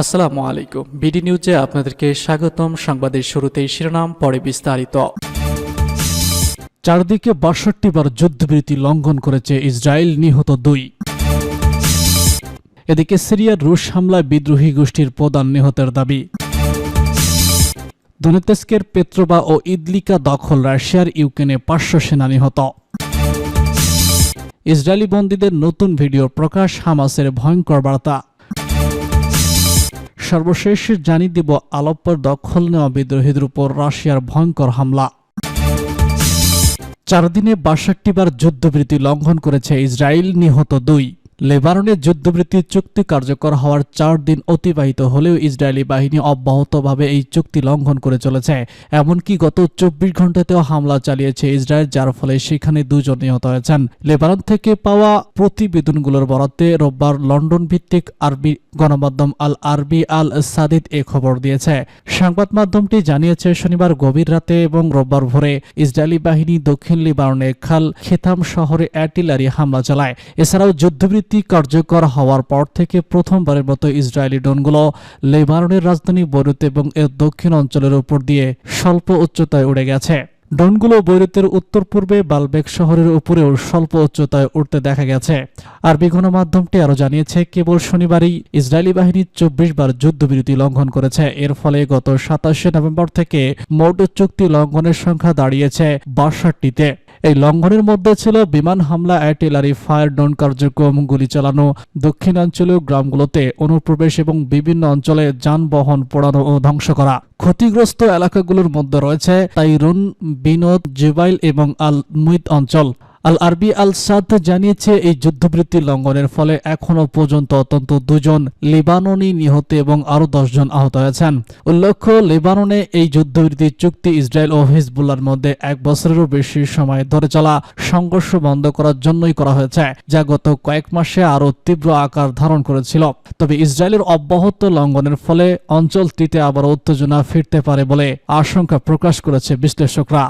আসসালামু আলাইকুম। বিডি নিউজে আপনাদেরকে স্বাগতম। সংবাদের শুরুতেই শিরোনাম, পরে বিস্তারিত। চারদিকে বাষট্টি বার যুদ্ধবিরতি লঙ্ঘন করেছে ইসরায়েল, নিহত দুই। এদিকে সিরিয়ার রুশ হামলায় বিদ্রোহী গোষ্ঠীর প্রধান নিহতের দাবি। দনেতেস্কের পেত্রোবা ও ইদলিকা দখল রাশিয়ার ইউক্রেনে পাঁচশো সেনা নিহত। ইসরায়েলি বন্দীদের নতুন ভিডিও প্রকাশ, হামাসের ভয়ঙ্কর বার্তা। সর্বশেষ জানিয়ে দিব আলপ্পর দখল নেওয়া বিদ্রোহীদের উপর রাশিয়ার ভয়ঙ্কর হামলা। চার দিনে বাষট্টিবার যুদ্ধবৃত্তি লঙ্ঘন করেছে ইসরায়েল, নিহত দুই। লেবাননে যুদ্ধবৃত্তি চুক্তি কার্যকর হওয়ার চার দিন অতিবাহিত হলেও ইসরায়েলি বাহিনী অব্যাহতভাবে এই চুক্তি লঙ্ঘন করে চলেছে। এমনকি গত চব্বিশ ঘন্টাতেও হামলা চালিয়েছে ইসরায়েল, যার ফলে সেখানে দুজন নিহত হয়েছেন। লেবানন থেকে পাওয়া প্রতিবেদনগুলোর বরাদ্দে রোববার লন্ডন ভিত্তিক আরবি গণমাধ্যম আল আরবি আল সাদিদ এ খবর দিয়েছে। সংবাদ মাধ্যমটি জানিয়েছে, শনিবার গভীর রাতে এবং রোববার ভোরে ইসরায়েলি বাহিনী দক্ষিণ লিবাননে খাল খেতাম শহরে অ্যাটিলারি হামলা চালায়। এছাড়াও যুদ্ধবৃত্তি কার্যকর হওয়ার পর থেকে প্রথমবারের মতো ইসরায়েলি ড্রোনগুলো লেবাননের রাজধানী বৈরুত এবং এর দক্ষিণ অঞ্চলের উপর দিয়ে স্বল্প উচ্চতায় উড়ে গেছে। ড্রোনগুলো বৈরুতের উত্তর পূর্বে বালবেক শহরের উপরেও স্বল্প উচ্চতায় উঠতে দেখা গেছে। আরবি গণমাধ্যমটি আরও জানিয়েছে, কেবল শনিবারই ইসরায়েলি বাহিনী চব্বিশ বার যুদ্ধবিরতি লঙ্ঘন করেছে। এর ফলে গত সাতাশে নভেম্বর থেকে মোট চুক্তি লঙ্ঘনের সংখ্যা দাঁড়িয়েছে বাষট্টিতে। এই লঙ্ঘনের মধ্যে ছিল বিমান হামলা অ্যার্টিলারি ফায়ার ডন কার্যক্রম, গুলি চালানো, দক্ষিণাঞ্চলীয় গ্রামগুলোতে অনুপ্রবেশ এবং বিভিন্ন অঞ্চলে যানবাহন পোড়ানো ও ধ্বংস করা। ক্ষতিগ্রস্ত এলাকাগুলোর মধ্যে রয়েছে তাইরুন, বিনোদ, জুবাইল এবং আল মুইদ অঞ্চল। আল আরবি আল সাদ জানিয়েছে, এই যুদ্ধবৃত্তি লঙ্ঘনের ফলে এখনও পর্যন্ত অত্যন্ত দুজন লিবাননি নিহত এবং আরও দশজন আহত হয়েছেন। উল্লেখ্য, লেবাননে এই যুদ্ধবৃত্তি চুক্তি ইসরায়েল ও হিজবুল্লার মধ্যে এক বছরেরও বেশি সময় ধরে চলা সংঘর্ষ বন্ধ করার জন্যই করা হয়েছে, যা গত কয়েক মাসে আরও তীব্র আকার ধারণ করেছিল। তবে ইসরায়েলের অব্যাহত লঙ্ঘনের ফলে অঞ্চলটিতে আবার উত্তেজনা ফিরতে পারে বলে আশঙ্কা প্রকাশ করেছে বিশ্লেষকরা।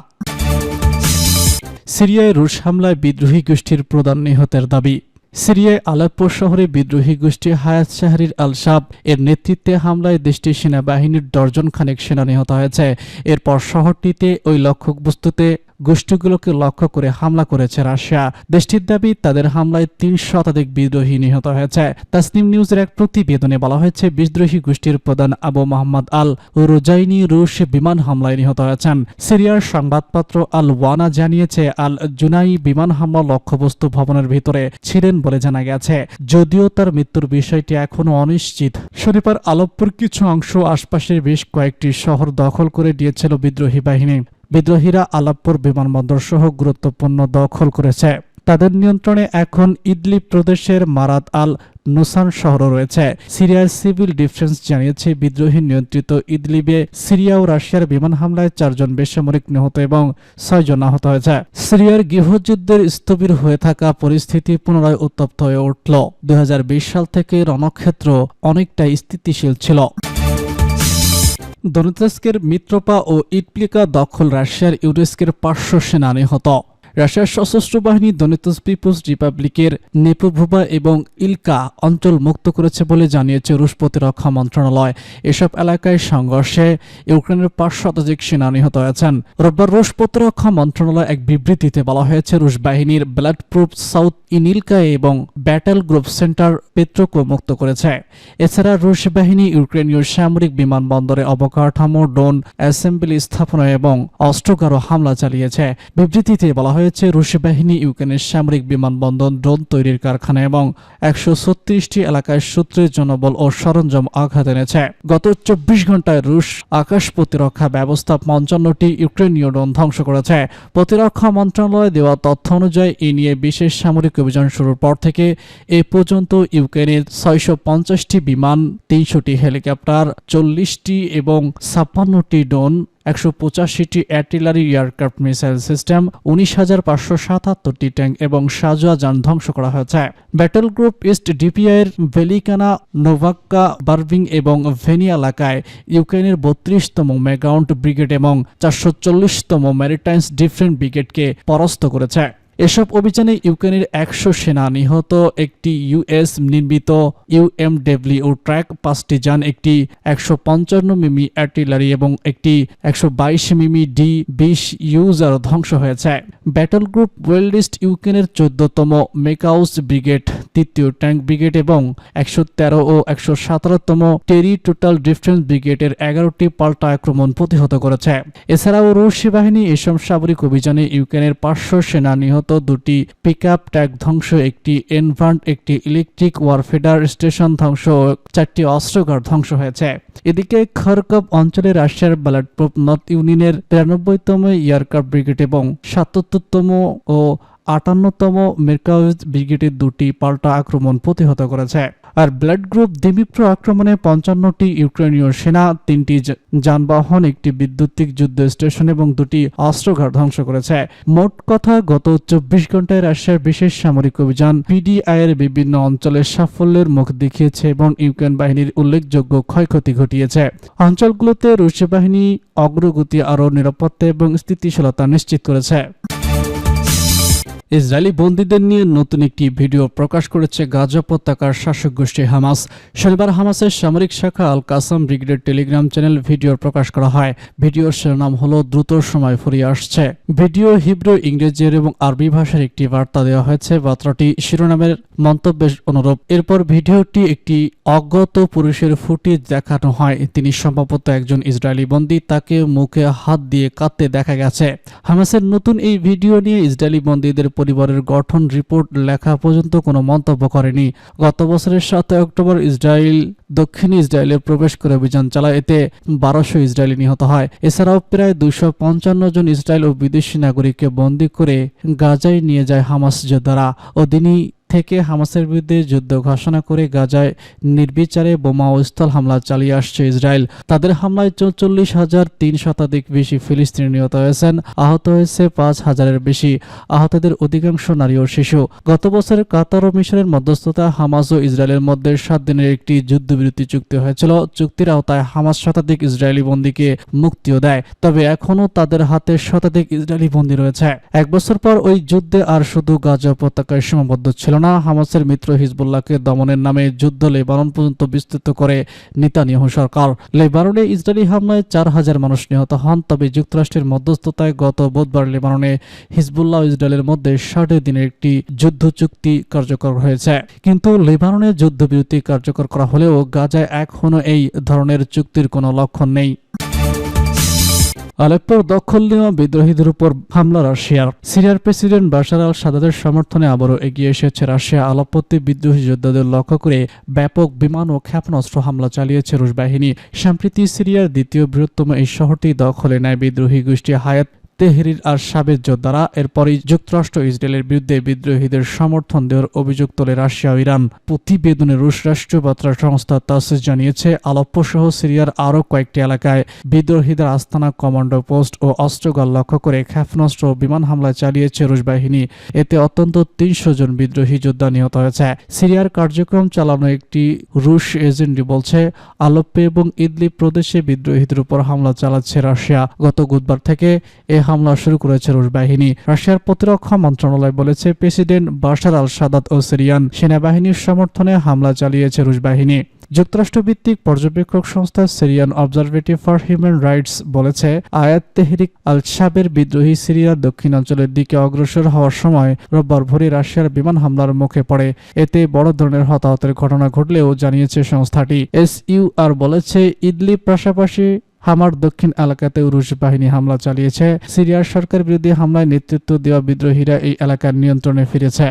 সিরিয়ায় রুশ হামলায় বিদ্রোহী গোষ্ঠীর প্রধান নিহতের দাবি। সিরিয়ায় আলেপ্পো শহরে বিদ্রোহী গোষ্ঠী হায়াত শাহরির আল সাব এর নেতৃত্বে হামলায় দেশটির সেনাবাহিনীর দর্জন খানেক সেনা নিহত হয়েছে। এরপর শহরটিতে ওই লক্ষ্যবস্তুতে গোষ্ঠীগুলোকে লক্ষ্য করে হামলা করেছে রাশিয়া। দেশটির দাবি, তাদের হামলায় তিন শতাধিক বিদ্রোহী নিহত হয়েছে। তাসনিম নিউজের এক প্রতিবেদনে বলা হয়েছে, বিদ্রোহী গোষ্ঠীর প্রধান আবু মোহাম্মদ আল রোজাইনি রুশ বিমান হামলায় নিহত হয়েছেন। সিরিয়ার সংবাদপত্র আল ওয়ানা জানিয়েছে, আল জুনাই বিমান হামলা লক্ষ্যবস্তু ভবনের ভিতরে ছিলেন বলে জানা গেছে। যদিও তার মৃত্যুর বিষয়টি এখনও অনিশ্চিত। শনিবার আলপ্পুর কিছু অংশ, আশপাশের বেশ কয়েকটি শহর দখল করে দিয়েছিল বিদ্রোহী বাহিনী। বিদ্রোহীরা আলাপ্পুর বিমানবন্দর সহ গুরুত্বপূর্ণ দখল করেছে। তাদের নিয়ন্ত্রণে এখন ইদলিব প্রদেশের মারাত আল নুসান শহর রয়েছে। সিরিয়ার সিভিল ডিফেন্স জানিয়েছে, বিদ্রোহী নিয়ন্ত্রিত ইদলিবে সিরিয়া ও রাশিয়ার বিমান হামলায় চারজন বেসামরিক নিহত এবং ছয়জন আহত হয়েছে। সিরিয়ার গৃহযুদ্ধের স্থবির হয়ে থাকা পরিস্থিতি পুনরায় উত্তপ্ত হয়ে উঠল। দুই হাজার বিশ সাল থেকে রণক্ষেত্র অনেকটাই স্থিতিশীল ছিল। দনেতস্কের মিত্রপা ও ইটপ্লিকা দখল রাশিয়ার ইউরেস্কের পার্শ্ব সেনা নিহত। রাশিয়ার সশস্ত্র বাহিনী দনেতস পিপুলস রিপাবলিকের নেপোভোবা এবং ইলকা অঞ্চল মুক্ত করেছে বলে জানিয়েছে রুশ প্রতিরক্ষা মন্ত্রণালয়। এসব এলাকায় সংঘর্ষে ইউক্রেনের পাঁচ শতাধিক সেনা নিহত হয়েছেন। রোববার রুশ প্রতিরক্ষা মন্ত্রণালয় এক বিবৃতিতে বলা হয়েছে, রুশ বাহিনীর ব্লাড প্রুফ সাউথ ইনিলকা এবং ব্যাটেল গ্রুপ সেন্টার পেট্রোকো মুক্ত করেছে। এছাড়া রুশ বাহিনী ইউক্রেনীয় সামরিক বিমানবন্দরে অবকাঠামো, ড্রোন, অ্যাসেম্বলি স্থাপনা এবং অস্ত্রগারও হামলা চালিয়েছে। বিবৃতিতে বলা হয়েছে রুশ বাহিনী, ইউক্রেনের সামরিক বিমানবন্দর, ড্রোন তৈরির কারখানা এবং একশো ছত্রিশটি এলাকায় সূত্রের জনবল ও সরঞ্জাম আঘাত এনেছে। গত চব্বিশ ঘন্টায় রুশ আকাশ প্রতিরক্ষা ব্যবস্থা পঞ্চান্নটি ইউক্রেনীয় ড্রোন ধ্বংস করেছে। প্রতিরক্ষা মন্ত্রণালয় দেওয়া তথ্য অনুযায়ী, এ নিয়ে বিশেষ সামরিক অভিযান শুরুর পর থেকে এ পর্যন্ত ইউক্রেনের ছয়শো পঞ্চাশটি বিমান, তিনশোটি হেলিকপ্টার, চল্লিশটি এবং ছাপ্পান্নটি ড্রোন একশো পঁচাশিটি অ্যার্টিলারি এয়ারক্রাফট মিসাইল সিস্টেম, উনিশ হাজার পাঁচশো সাতাত্তরটি ট্যাঙ্ক এবং সাজোয়া যান ধ্বংস করা হয়েছে। ব্যাটল গ্রুপ ইস্ট ডিপিআইয়ের ভেলিকানা, নোভাক্কা, বার্বিং এবং ভেনি এলাকায় ইউক্রেনের বত্রিশতম মেগাউন্ট ব্রিগেড এবং চারশো চল্লিশতম ম্যারিটাইন্স ডিফেন্স ব্রিগেডকে পরাস্ত করেছে। এসব অভিযানে ইউক্রেনের একশো সেনা নিহত, একটি ইউএস নির্মিত ইউএমডব্লিউ ট্র্যাক, পাঁচটি যান, একটি একশো পঞ্চান্ন মিমি আর্টিলারি এবং একটি একশো বাইশ মিমি ডি বিশ ইউজার ধ্বংস হয়েছে। ব্যাটল গ্রুপ ওয়েলডিস্ট ইউক্রেনের চোদ্দতম মেকাউস ব্রিগেড তৃতীয় ট্যাঙ্ক ব্রিগেড এবং একশো তেরো ও একশো সতেরোতম টেরি টোটাল ডিফেন্স ব্রিগেডের এগারোটি পাল্টা আক্রমণ প্রতিহত করেছে। এছাড়াও রুশ বাহিনী এসব সামরিক অভিযানে ইউক্রেনের পাঁচশো সেনা নিহত দুটি পিকআপ ট্যাঙ্ক ধ্বংস, একটি এনভান্ট একটি ইলেকট্রিক ওয়ারফেডার স্টেশন ধ্বংস ও চারটি অস্ত্রগার ধ্বংস হয়েছে। এদিকে খরকব অঞ্চলে রাশিয়ার ব্যালেটপ্রুফ নর্থ ইউনিয়নের তিরানব্বইতম এয়ারক্রাফট ব্রিগেড এবং সাতাত্তরতম ও আটান্নতম মেরকাউজ ব্রিগেডের দুটি পাল্টা আক্রমণ প্রতিহত করেছে। আর ব্লাড গ্রুপ দিমিপ্র আক্রমণে পঞ্চান্নটি ইউক্রেনীয় সেনা, তিনটি যানবাহন, একটি বিদ্যুতিক যুদ্ধ স্টেশন এবং দুটি অস্ত্রঘাট ধ্বংস করেছে। মোট কথা, গত চব্বিশ ঘন্টায় রাশিয়ার বিশেষ সামরিক অভিযান পিডিআই এর বিভিন্ন অঞ্চলে সাফল্যের মুখ দেখিয়েছে এবং ইউক্রেন বাহিনীর উল্লেখযোগ্য ক্ষয়ক্ষতি ঘটিয়েছে। অঞ্চলগুলোতে রুশ বাহিনী অগ্রগতি আরও নিরাপত্তা এবং স্থিতিশীলতা নিশ্চিত করেছে। ইসরায়েলি বন্দীদের নিয়ে নতুন একটি ভিডিও প্রকাশ করেছে গাজা উপত্যকার শাসক গোষ্ঠী হামাস। শনিবার হামাসের সামরিক শাখা আল কাসাম ব্রিগেডের টেলিগ্রাম চ্যানেল ভিডিও প্রকাশ করা হয়। ভিডিওর শিরোনাম হলো, দ্রুত সময় ফুরিয়ে আসছে। ভিডিও হিব্রু, ইংরেজির এবং আরবি ভাষার একটি বার্তা দেওয়া হয়েছে। বার্তাটি শিরোনামের মন্তব্যের অনুরূপ। এরপর ভিডিওটি একটি অজ্ঞাত পুরুষের ফুটেজ দেখানো হয়। তিনি সম্ভবত একজন ইসরায়েলি বন্দী। তাকে মুখে হাত দিয়ে কাঁদতে দেখা গেছে। হামাসের নতুন এই ভিডিও নিয়ে ইসরায়েলি বন্দীদের পরিবারের গঠন রিপোর্ট লেখা পর্যন্ত কোনো মন্তব্য করেনি। গত বছরের সাত অক্টোবর ইসরায়েল, দক্ষিণ ইসরায়েলে প্রবেশ করে অভিযান চালায়। এতে বারোশো ইসরায়েলি নিহত হয়। এছাড়াও প্রায় দুশো পঞ্চান্ন জন ইসরায়েল ও বিদেশি নাগরিককে বন্দী করে গাজায় নিয়ে যায় হামাস যোদ্ধারা। ও থেকে হামাসের বিরুদ্ধে যুদ্ধ ঘোষণা করে গাজায় নির্বিচারে বোমা ও স্থল হামলা চালিয়ে আসছে ইসরায়েল। তাদের হামলায় চৌচল্লিশ হাজার তিন শতাধিক বেশি ফিলিস্তিনি নিহত হয়েছেন, আহত হয়েছে পাঁচ হাজারের বেশি। আহতদের অধিকাংশ নারী ও শিশু। গত বছরের কাতার ও মিশরের মধ্যস্থতা হামাস ও ইসরায়েলের মধ্যে সাত দিনের একটি যুদ্ধবিরতি চুক্তি হয়েছিল। চুক্তির আওতায় হামাস শতাধিক ইসরায়েলি বন্দীকে মুক্তিও দেয়, তবে এখনও তাদের হাতে শতাধিক ইসরায়েলি বন্দী রয়েছে। এক বছর পর ওই যুদ্ধে আর শুধু গাজা উপত্যকায় সীমাবদ্ধ ছিল না। হামাসের মিত্র হিজবুল্লাহকে দমনের নামে যুদ্ধ লেবানন পর্যন্ত বিস্তৃত করে নেতানিয়াহু সরকার। লেবাননে ইসরায়েলি হামলায় চার হাজার মানুষ নিহত হন, তবে যুক্তরাষ্ট্রের মধ্যস্থতায় গত বুধবার লেবাননে হিজবুল্লাহ ইসরায়েলের মধ্যে ষাট দিনের একটি যুদ্ধ চুক্তি কার্যকর হয়েছে। কিন্তু লেবাননে যুদ্ধবিরতি কার্যকর করা হলেও গাজায় এখনও এই ধরনের চুক্তির কোনো লক্ষণ নেই। আলেপ্পোর দখল নেওয়া বিদ্রোহীদের উপর হামলা রাশিয়ার সিরিয়ার প্রেসিডেন্ট বাশার আল সাদাদের সমর্থনে আবারও এগিয়ে এসেছে রাশিয়া। আলাপত্তি বিদ্রোহী যোদ্ধাদের লক্ষ্য করে ব্যাপক বিমান ও ক্ষেপণাস্ত্র হামলা চালিয়েছে রুশ বাহিনী। সম্প্রতি সিরিয়ার দ্বিতীয় বৃহত্তম এই শহরটি দখলে নেয় বিদ্রোহী গোষ্ঠী হায়াত। তেহরির আর সাবেক যোদ্ধারা এরপরই যুক্তরাষ্ট্র ইসরায়েলের বিরুদ্ধে বিদ্রোহীদের সমর্থন দেওয়ার অভিযোগ তোলে রাশিয়া ও ইরান। প্রতিবেদনে রুশ রাষ্ট্রীয় বার্তা সংস্থা তাসিস জানিয়েছে আলপ্পো সহ সিরিয়ার আরও কয়েকটি এলাকায় বিদ্রোহীদের আস্তানা, কমান্ডো পোস্ট ও অস্ত্রগাল লক্ষ্য করে ক্ষেপণাস্ত্র ও বিমান হামলা চালিয়েছে রুশ বাহিনী। এতে অত্যন্ত তিনশো জন বিদ্রোহী যোদ্ধা নিহত হয়েছে। সিরিয়ার কার্যক্রম চালানো একটি রুশ এজেন্ডি বলছে, আলপ্পে এবং ইদলিব প্রদেশে বিদ্রোহীদের উপর হামলা চালাচ্ছে রাশিয়া। গত বুধবার থেকে এ হামলা শুরু করেছে রুশ বাহিনী। রাশিয়ার প্রতিরক্ষা মন্ত্রণালয় বলেছে, প্রেসিডেন্ট বাশার আল সাদাত ও সিরিয়ান সেনাবাহিনীর সমর্থনে হামলা চালিয়েছে রুশ বাহিনী। যুক্তরাষ্ট্রভিত্তিক পর্যবেক্ষক সংস্থা Syrian observatory for human rights বলেছে, আয়াত তেহরিক আল শাবের বিদ্রোহী সিরিয়ার দক্ষিণাঞ্চলের দিকে অগ্রসর হওয়ার সময় রোববার ভোরে রাশিয়ার বিমান হামলার মুখে পড়ে। এতে বড় ধরনের হতাহতের ঘটনা ঘটলেও জানিয়েছে সংস্থাটি। এস আর বলেছে, ইদলিব পাশাপাশি হামার দক্ষিণ এলাকাতেও রুশ বাহিনী হামলা চালিয়েছে। সিরিয়ার সরকার বিরোধী হামলায় নেতৃত্ব দেওয়া বিদ্রোহীরা এই এলাকার নিয়ন্ত্রণে ফিরেছে।